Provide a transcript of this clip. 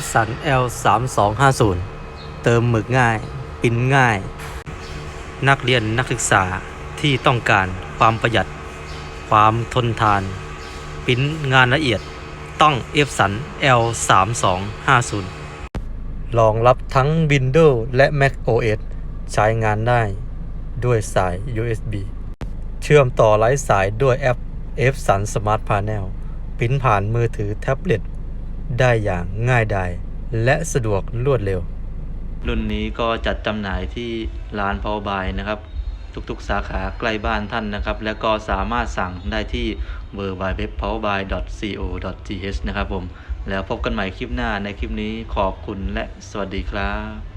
f s u n L 3 2 5 0 เติมหมึกง่าย ปิ้นง่าย นักเรียนนักศึกษาที่ต้องการความประหยัด ความทนทาน ปิ้นงานละเอียดต้อง f s u n L 3 2 5 0รองรับทั้ง Windows และ Mac OS ใช้งานได้ด้วยสาย USB เชื่อมต่อไร้สายด้วยแอป f s u n Smart Panel ปิ้นผ่านมือถือแท็บเล็ต ได้อย่างง่ายดายและสะดวกรวดเร็ว รุ่นนี้ก็จัดจำหน่ายที่ร้านพาวบายนะครับ ทุกๆสาขาใกล้บ้านท่านนะครับ และก็สามารถสั่งได้ที่ w w w p o w e r b y c o th นะครับผม แล้วพบกันใหม่คลิปหน้าในคลิปนี้ขอบคุณและสวัสดีครับ